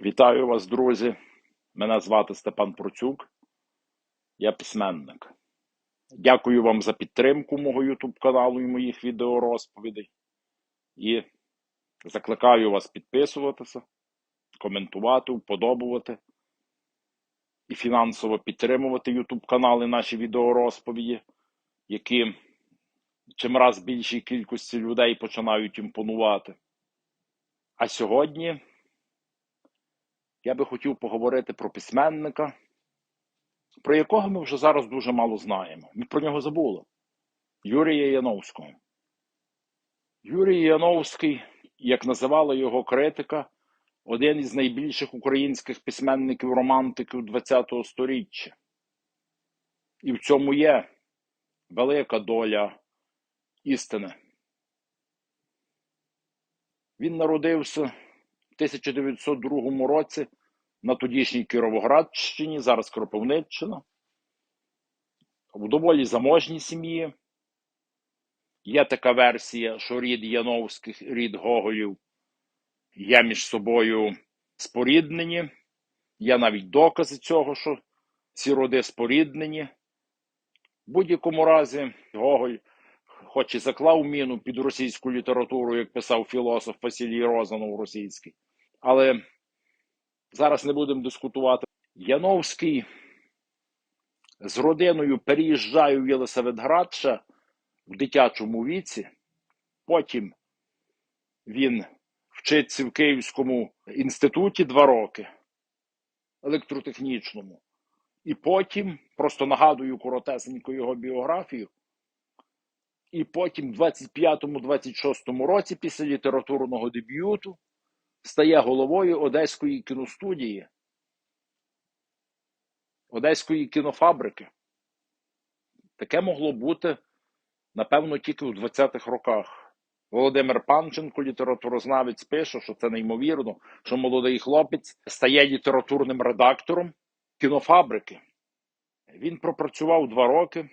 Вітаю вас, друзі. Мене звати Степан Процюк. Я письменник. Дякую вам за підтримку мого YouTube каналу і моїх відеорозповідей. І закликаю вас підписуватися, коментувати, вподобувати і фінансово підтримувати YouTube канали наші відеорозповіді, які чим раз більшій кількості людей починають імпонувати. А сьогодні я би хотів поговорити про письменника, про якого ми вже зараз дуже мало знаємо. Ми про нього забули. Юрія Яновського. Юрій Яновський, як називала його критика, один із найбільших українських письменників-романтиків ХХ століття. І в цьому є велика доля істини. Він народився в 1902 році на тодішній Кіровоградщині, зараз Кропивниччина, в доволі заможній сім'ї. Є така версія, що рід Яновських, рід Гоголів є між собою споріднені. Є навіть докази цього, що ці роди споріднені. В будь-якому разі, Гоголь, хоч і заклав міну під російську літературу, як писав філософ Василій Розанов російський, але зараз не будемо дискутувати. Яновський з родиною переїжджає в Єлисаветград ще в дитячому віці. Потім він вчиться в Київському інституті два роки електротехнічному. І потім, просто нагадую коротесенько його біографію, і потім, в 25-26 році, після літературного дебюту, стає головою Одеської кіностудії, Одеської кінофабрики. Таке могло бути, напевно, тільки в 20-х роках. Володимир Панченко, літературознавець, пише, що це неймовірно, що молодий хлопець стає літературним редактором кінофабрики. Він пропрацював два роки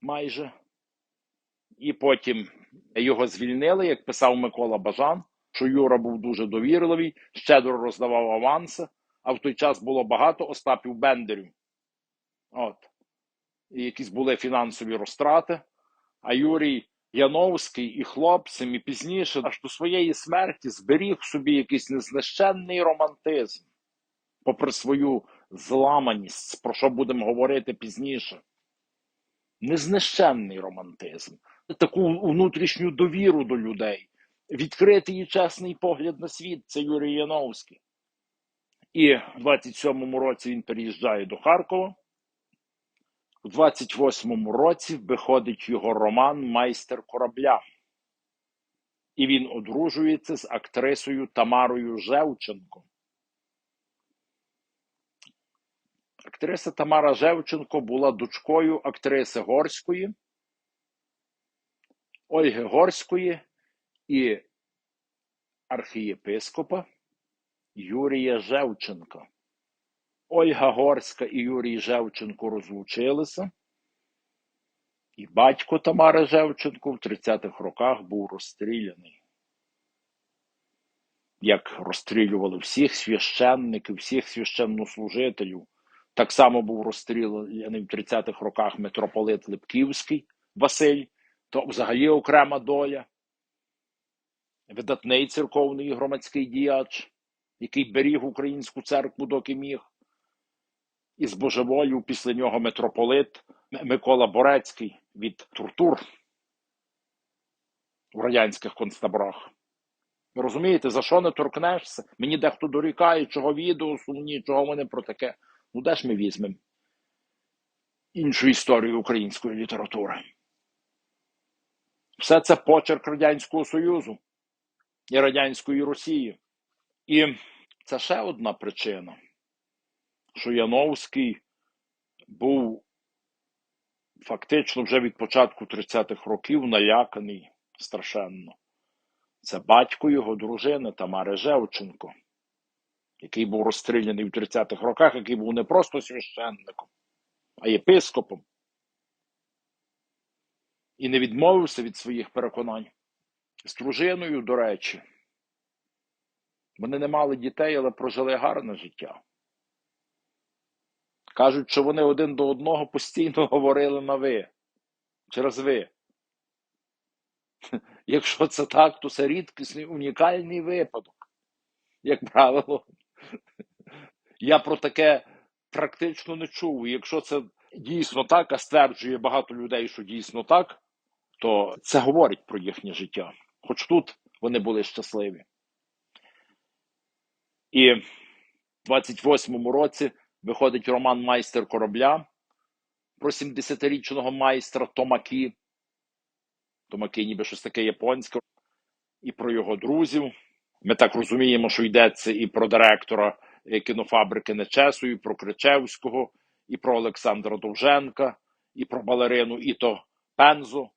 майже, і потім його звільнили, як писав Микола Бажан, що Юра був дуже довірливий, щедро роздавав аванси, а в той час було багато Остапів Бендерів. От. І якісь були фінансові розтрати. А Юрій Яновський і хлопцем, і пізніше, аж до своєї смерті, зберіг собі якийсь незнищенний романтизм, попри свою зламаність, про що будемо говорити пізніше. Незнищенний романтизм, таку внутрішню довіру до людей, відкритий і чесний погляд на світ це Юрій Яновський. І в 27-му році він переїжджає до Харкова. У 28-му році виходить його роман Майстер корабля. І він одружується з актрисою Тамарою Жевченко. Актриса Тамара Жевченко була дочкою актриси Горської, Ольги Горської і архієпископа Юрія Жевченка. Ольга Горська і Юрій Жевченко розлучилися, і батько Тамари Жевченко в 30-х роках був розстріляний. Як розстрілювали всіх священників, всіх священнослужителів. Так само був розстріляний в 30-х роках митрополит Липківський Василь, то взагалі окрема доля, видатний церковний громадський діяч, який беріг українську церкву, доки міг і з збожеволів після нього митрополит Микола Борецький від тортур у радянських концтаборах. Ви розумієте, за що не торкнешся? Мені дехто дорікає, чого відео сумні, чого вони про таке. Ну, де ж ми візьмемо іншу історію української літератури? Все це почерк Радянського Союзу і Радянської Росії. І це ще одна причина що Яновський був фактично вже від початку 30-х років наляканий страшенно. Це батько його дружини Тамари Жевченко, який був розстріляний в 30-х роках, який був не просто священником, а єпископом. І не відмовився від своїх переконань. З дружиною, до речі, Вони не мали дітей, але прожили гарне життя. Кажуть, що вони один до одного постійно говорили на ви. Через ви. Якщо це так, то це рідкісний унікальний випадок. Як правило, я про таке практично не чув. Якщо це дійсно так, а стверджує багато людей, що дійсно так, то це говорить про їхнє життя. Хоч тут вони були щасливі. І в 28-му році виходить роман Майстер корабля про 70-річного майстра Томакі. Томакі, ніби щось таке японське, і про його друзів. Ми так розуміємо, що йдеться і про директора кінофабрики Нечесу, і про Кричевського, і про Олександра Довженка, і про балерину Іто Пензо,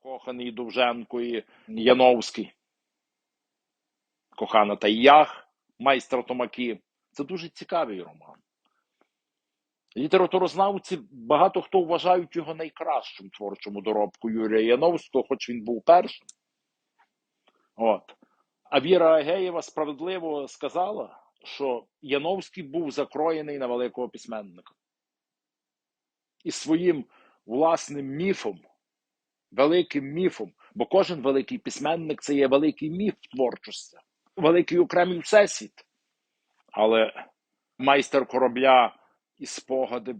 закоханий Довженко і Яновський. Кохана Тайях, майстра Томакі. Це дуже цікавий роман. Літературознавці багато хто вважають його найкращим творчим доробку Юрія Яновського, хоч він був першим. От. А Віра Агеєва справедливо сказала, що Яновський був закроєний на великого письменника. І своїм власним міфом, великим міфом, бо кожен великий письменник це є великий міф творчості, великий окремий всесвіт. Але майстер корабля і спогади,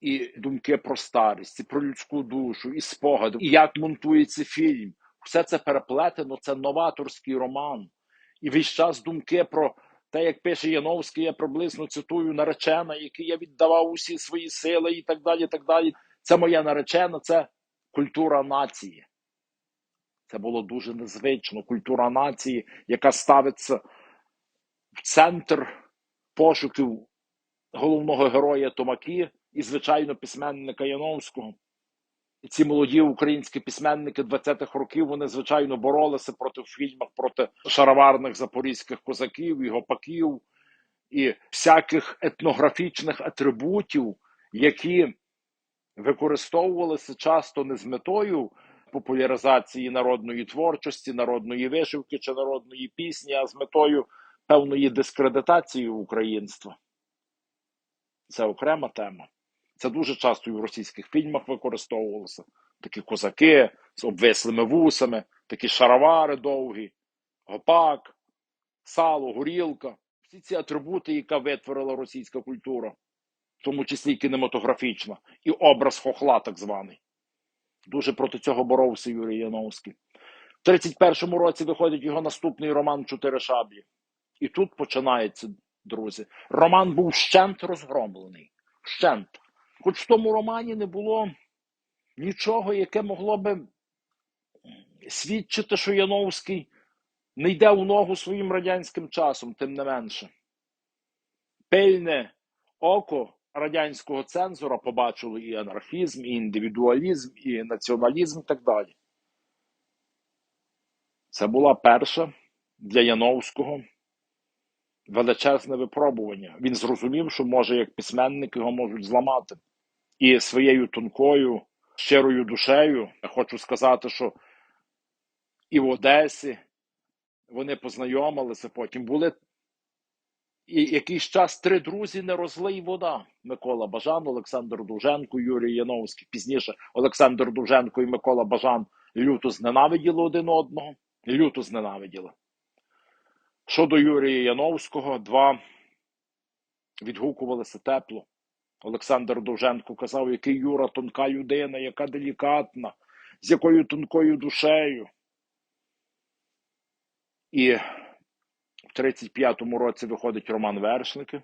і думки про старість, і про людську душу, і спогади, і як монтується фільм. Все це переплетено, це новаторський роман. І весь час думки про те, як пише Яновський, я приблизно цитую наречена, який я віддавав усі свої сили і так далі. так далі. Це моя наречена, це культура нації. Це було дуже незвично. Культура нації, яка ставиться в центр пошуків головного героя Томакі і, звичайно, письменника Яновського. І ці молоді українські письменники 20-х років вони, звичайно, боролися проти в фільмах проти шароварних запорізьких козаків і гопаків і всяких етнографічних атрибутів, які використовувалися часто не з метою популяризації народної творчості, народної вишивки чи народної пісні, а з метою певної дискредитації українства. Це окрема тема. Це дуже часто і в російських фільмах використовувалося. Такі козаки з обвислими вусами, такі шаровари довгі, гопак, сало, горілка. Всі ці атрибути, яка витворила російська культура, в тому числі і кінематографічна, і образ хохла, так званий. Дуже проти цього боровся Юрій Яновський. В 31-му році виходить його наступний роман Чотири шаблі. І тут починається, друзі. Роман був щент розгромлений. Щент. Хоч в тому романі не було нічого, яке могло би свідчити, що Яновський не йде у ногу своїм радянським часом, тим не менше. Пильне око радянського цензора побачило і анархізм, і індивідуалізм, і націоналізм, і так далі. Це була перша для Яновського величезне випробування. Він зрозумів, що може як письменник його можуть зламати. І своєю тонкою, щирою душею я хочу сказати, що і в Одесі вони познайомилися потім. Були і якийсь час три друзі не розлий вода. Микола Бажан, Олександр Дуженко, Юрій Яновський. Пізніше Олександр Дуженко і Микола Бажан люто зненавиділи один одного. Люто зненавиділи. Щодо Юрія Яновського, два відгукувалися тепло. Олександр Довженко казав, який Юра тонка людина, яка делікатна, з якою тонкою душею. І 35-му році виходить Роман Вершники.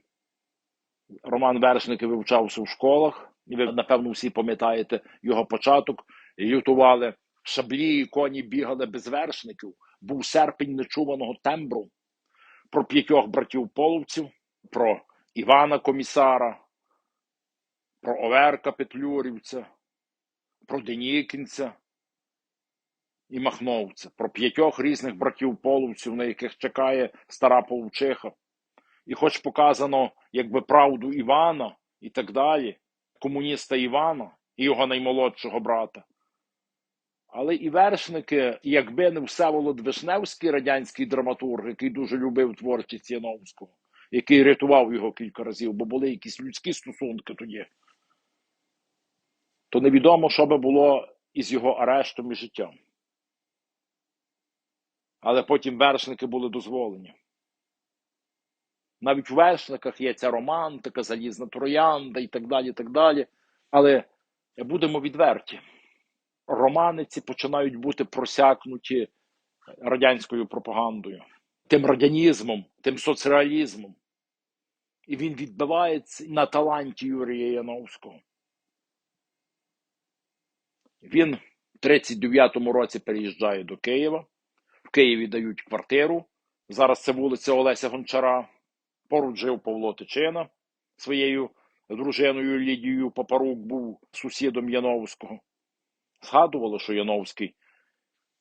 Роман Вершники вивчався в школах, і ви, напевно, всі пам'ятаєте його початок. Лютували шаблі і коні бігали без вершників. Був серпень нечуваного тембру про п'ятьох братів половців, про Івана Комісара, про Оверка Петлюрівця, про Денікінця і Махновця, про п'ятьох різних братів половців, на яких чекає стара Получиха. І хоч показано якби правду Івана і так далі, комуніста Івана і його наймолодшого брата. Але і вершники, якби не Всеволод Вишневський, радянський драматург, який дуже любив творчість Яновського, який рятував його кілька разів, бо були якісь людські стосунки тоді, то невідомо, що би було із його арештом і життям. Але потім вершники були дозволені. Навіть в вершниках є ця романтика, залізна троянда і так далі. так далі. Але будемо відверті. Романи ці починають бути просякнуті радянською пропагандою, тим радянізмом, тим соцреалізмом. І він відбивається на таланті Юрія Яновського. Він в 39-му році переїжджає до Києва. В Києві дають квартиру. Зараз це вулиця Олеся Гончара. Поруч жив Павло Тичина своєю дружиною Лідією Папарук був сусідом Яновського. Згадувало, що Яновський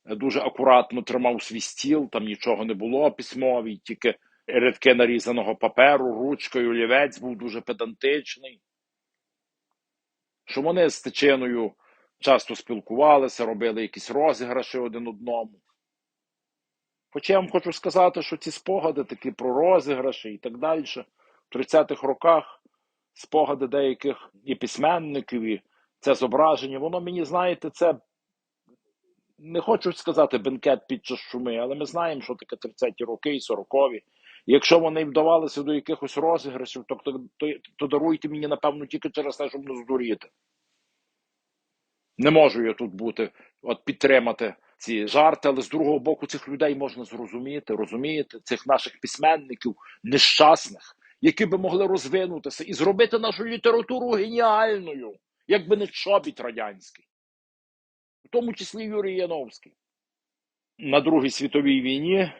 дуже акуратно тримав свій стіл, там нічого не було письмові, тільки рядки нарізаного паперу, ручкою, олівець був дуже педантичний. Що вони з Тичиною часто спілкувалися, робили якісь розіграші один одному. Хоча я вам хочу сказати, що ці спогади такі про розіграші і так далі, в 30-х роках спогади деяких і письменників, і це зображення, воно мені, знаєте, це не хочу сказати бенкет під час шуми, але ми знаємо, що таке 30-ті роки і 40-ві. Якщо вони вдавалися до якихось розіграшів, то, то, то, то даруйте мені, напевно, тільки через те, щоб не здуріти. Не можу я тут бути, от підтримати ці жарти, але з другого боку цих людей можна зрозуміти, розумієте, цих наших письменників нещасних, які би могли розвинутися і зробити нашу літературу геніальною, якби не чобіт радянський, в тому числі Юрій Яновський. На Другій світовій війні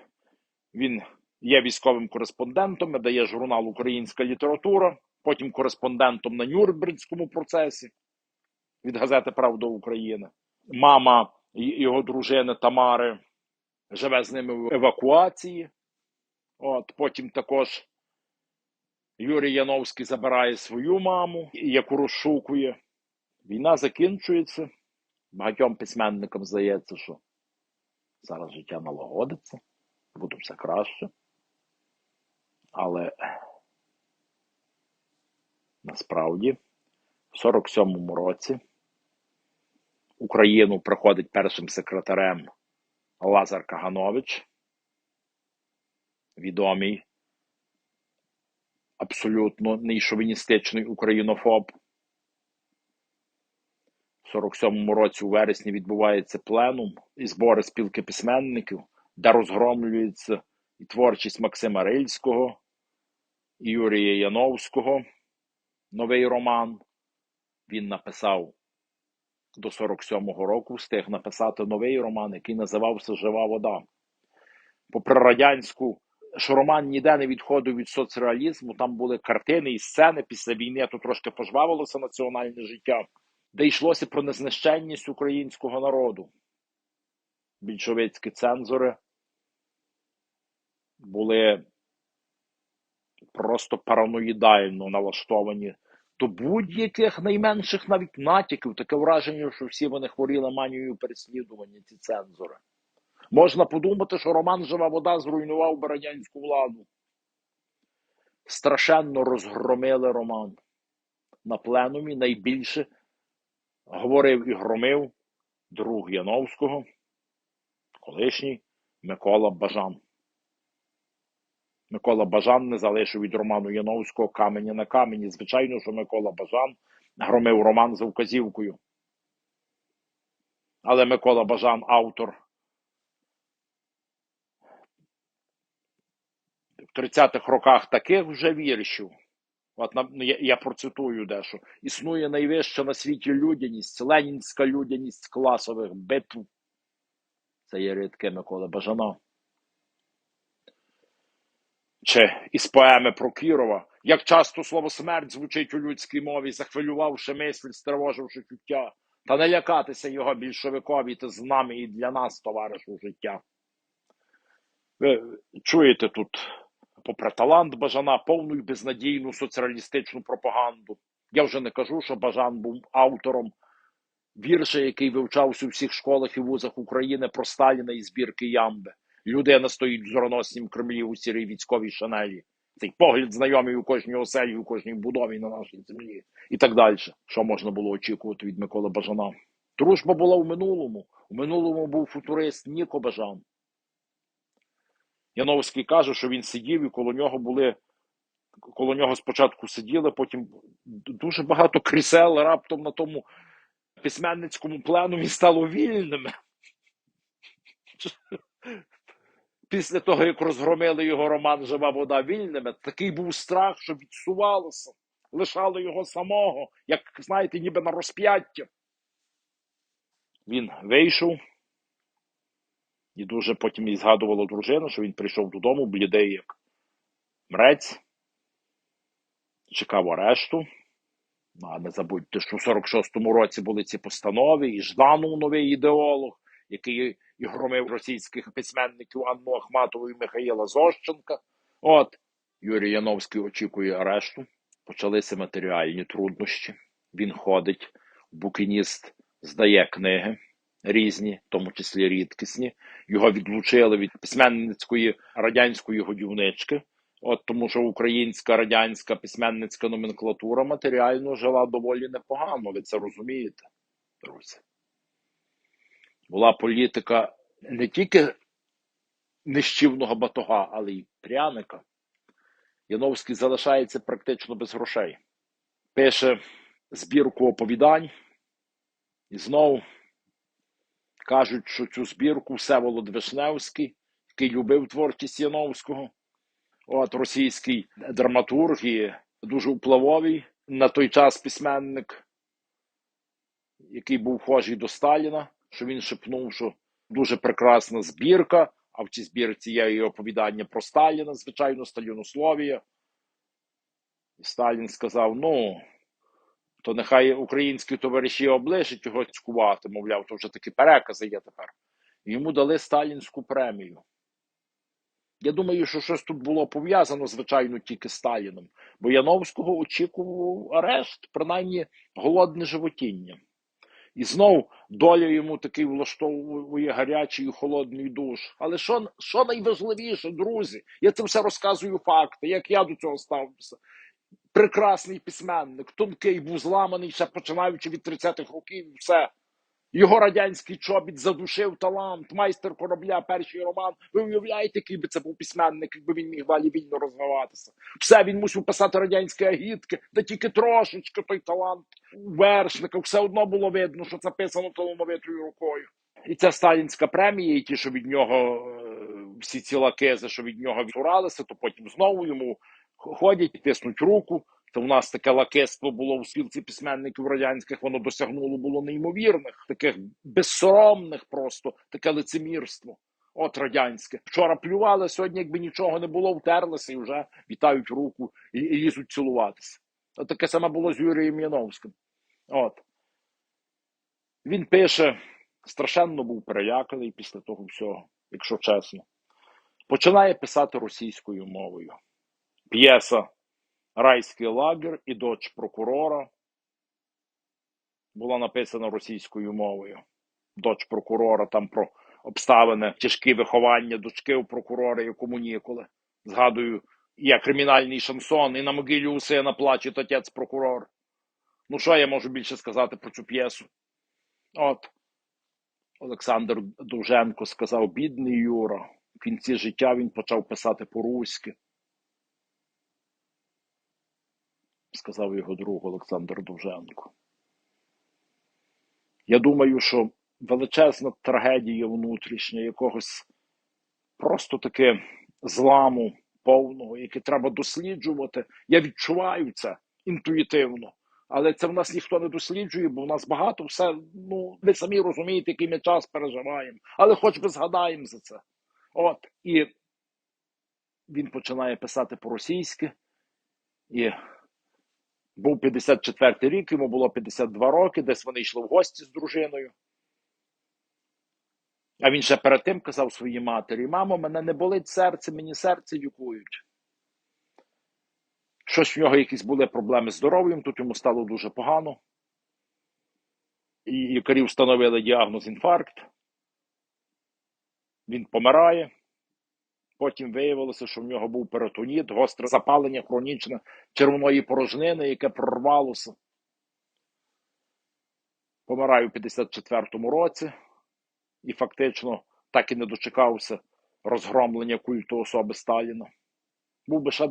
він є військовим кореспондентом, видає журнал Українська література, потім кореспондентом на Нюрнбергському процесі від газети Правда України. Мама його дружини Тамари живе з ними в евакуації. От, Потім також Юрій Яновський забирає свою маму, яку розшукує. Війна закінчується. Багатьом письменникам здається, що зараз життя налагодиться, буде все краще. Але насправді в 47-му році Україну приходить першим секретарем Лазар Каганович, відомий абсолютно нейшовіністичний українофоб. В 47-му році у вересні відбувається пленум і збори спілки письменників, де розгромлюється і творчість Максима Рильського, і Юрія Яновського. Новий роман. Він написав до 47-го року, встиг написати новий роман, який називався Жива вода. Попри радянську, що роман ніде не відходив від соцреалізму, там були картини і сцени після війни, то трошки пожвавилося національне життя, де йшлося про незнищенність українського народу. Більшовицькі цензори були просто параноїдально налаштовані до будь-яких найменших навіть натяків, таке враження, що всі вони хворіли манією переслідування, ці цензори. Можна подумати, що Роман Жива вода зруйнував би радянську владу. Страшенно розгромили Роман. На пленумі найбільше говорив і громив друг Яновського, колишній Микола Бажан. Микола Бажан не залишив від Роману Яновського каменя на камені. Звичайно, що Микола Бажан громив роман за вказівкою. Але Микола Бажан автор в 30-х роках таких вже віршів. От я, я процитую дещо. Існує найвища на світі людяність, ленінська людяність класових битв. Це є рідке Миколи Бажана чи із поеми про Кірова, як часто слово смерть звучить у людській мові, захвилювавши мисль, стривоживши чуття, та не лякатися його більшовикові та з нами і для нас, товаришу життя. Ви чуєте тут, попри талант Бажана, повну і безнадійну соціалістичну пропаганду. Я вже не кажу, що Бажан був автором вірша, який вивчався у всіх школах і вузах України про Сталіна і збірки Ямби. Людина стоїть в зороноснім Кремлі у сірій військовій шанелі. Цей погляд знайомий у кожній оселі, у кожній будові на нашій землі і так далі. Що можна було очікувати від Миколи Бажана? Дружба була в минулому. У минулому був футурист Ніко Бажан. Яновський каже, що він сидів і коло нього були. Коло нього спочатку сиділи, потім дуже багато крісел раптом на тому письменницькому пленумі стало вільними. Після того, як розгромили його роман Жива вода вільними, такий був страх, що відсувалося, лишало його самого, як, знаєте, ніби на розп'яття. Він вийшов, і дуже потім і згадувала дружина, що він прийшов додому, блідий, як мрець, чекав арешту. Ну, А не забудьте, що в 46-му році були ці постанови, і Жданов новий ідеолог, який і громив російських письменників Анну Ахматову і Михаїла Зощенка. От Юрій Яновський очікує арешту. Почалися матеріальні труднощі. Він ходить, букініст здає книги різні, в тому числі рідкісні. Його відлучили від письменницької радянської годівнички. От тому, що українська радянська письменницька номенклатура матеріально жила доволі непогано. Ви це розумієте, друзі? Була політика не тільки нищівного батога, але й пряника. Яновський залишається практично без грошей. Пише збірку оповідань, і знову кажуть, що цю збірку Всеволод Вишневський, який любив творчість Яновського, от російський драматург і дуже впливовий на той час письменник, який був схожий до Сталіна, що він шепнув, що дуже прекрасна збірка, а в цій збірці є і оповідання про Сталіна, звичайно, сталінословія. І Сталін сказав: ну, то нехай українські товариші облишать його цькувати, мовляв, то вже такі перекази є тепер. Йому дали сталінську премію. Я думаю, що щось тут було пов'язано, звичайно, тільки з Сталіном, бо Яновського очікував арешт, принаймні голодне животіння. І знов доля йому такий влаштовує гарячий і холодний душ. Але що, що найважливіше, друзі? Я це все розказую факти, як я до цього ставився. Прекрасний письменник, тонкий, був зламаний, ще починаючи від 30-х років, все. Його радянський чобіт задушив талант, майстер корабля, перший роман. Ви уявляєте, який би це був письменник, якби він міг далі вільно розвиватися. Все, він мусив писати радянські агітки, де тільки трошечки той талант у вершника. Все одно було видно, що це писано талановитою рукою. І ця сталінська премія, і ті, що від нього е, всі ці лакези, що від нього відсуралися, то потім знову йому ходять, тиснуть руку. То в нас таке лакейство було у спілці письменників радянських, воно досягнуло було неймовірних, таких безсоромних просто, таке лицемірство. От радянське. Вчора плювали, сьогодні, якби нічого не було, втерлися і вже вітають руку і, і лізуть цілуватися. От таке саме було з Юрієм Яновським. От. Він пише, страшенно був переляканий після того всього, якщо чесно. Починає писати російською мовою. П'єса Райський лагер і дочь прокурора була написана російською мовою. Дочь прокурора там про обставини, тяжкі виховання дочки у прокурора і комунікули. Згадую, є кримінальний шансон, і на могилі у сина плаче отець прокурор. Ну, що я можу більше сказати про цю п'єсу? От Олександр Довженко сказав: бідний Юра. В кінці життя він почав писати по-руськи. Сказав його друг Олександр Довженко. Я думаю, що величезна трагедія внутрішня якогось просто таки зламу повного, яке треба досліджувати. Я відчуваю це інтуїтивно. Але це в нас ніхто не досліджує, бо в нас багато все. Ну, ви самі розумієте, який ми час переживаємо. Але хоч би згадаємо за це. От, і він починає писати по-російськи. І був 54 рік, йому було 52 роки, десь вони йшли в гості з дружиною. А він ще перед тим казав своїй матері: мамо, мене не болить серце, мені серце лікують. Щось в нього якісь були проблеми з здоров'ям, тут йому стало дуже погано. І лікарі встановили діагноз інфаркт. Він помирає. Потім виявилося, що в нього був перитоніт, гостре запалення хронічне червоної порожнини, яке прорвалося. Помирає у 54-му році і фактично так і не дочекався розгромлення культу особи Сталіна. Був би ще,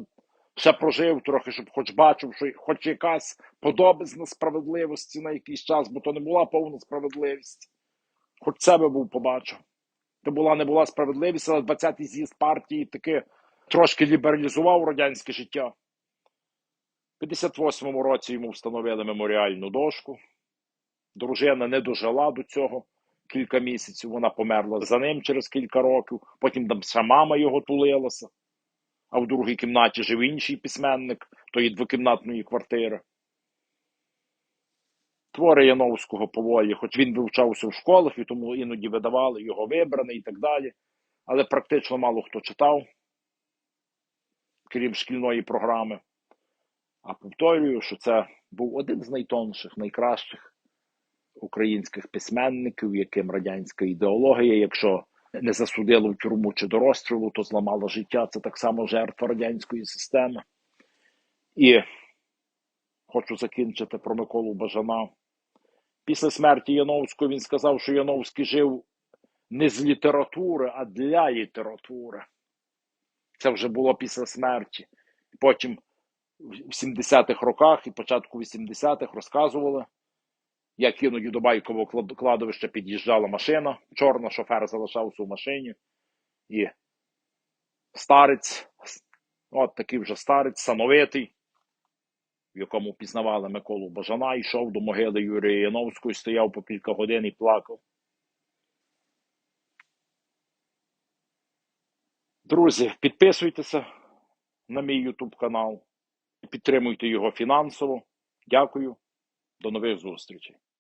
ще прожив трохи, щоб хоч бачив, що хоч якась подобизна справедливості на якийсь час, бо то не була повна справедливість. Хоч це би був побачив. Це була не була справедливість, але 20-й з'їзд партії таки трошки лібералізував радянське життя. У 58-му році йому встановили меморіальну дошку. Дружина не дожила до цього кілька місяців. Вона померла за ним через кілька років. Потім там ще мама його тулилася. А в другій кімнаті жив інший письменник тої двокімнатної квартири. Твори Яновського поволі, хоч він вивчався в школах і тому іноді видавали його вибраний і так далі. Але практично мало хто читав, крім шкільної програми. А повторюю, що це був один з найтонших, найкращих українських письменників, яким радянська ідеологія, якщо не засудила в тюрму чи до розстрілу, то зламала життя. Це так само жертва радянської системи. І хочу закінчити про Миколу Бажана. Після смерті Яновського він сказав, що Яновський жив не з літератури, а для літератури. Це вже було після смерті. Потім в 70-х роках і початку 80-х розказували, як іноді до байкового кладовища під'їжджала машина, чорна шофер залишався у машині, і старець, от такий вже старець, сановитий, в якому пізнавали Миколу Бажана, йшов до могили Юрія Яновського, стояв по кілька годин і плакав. Друзі, підписуйтеся на мій YouTube канал, підтримуйте його фінансово. Дякую. До нових зустрічей.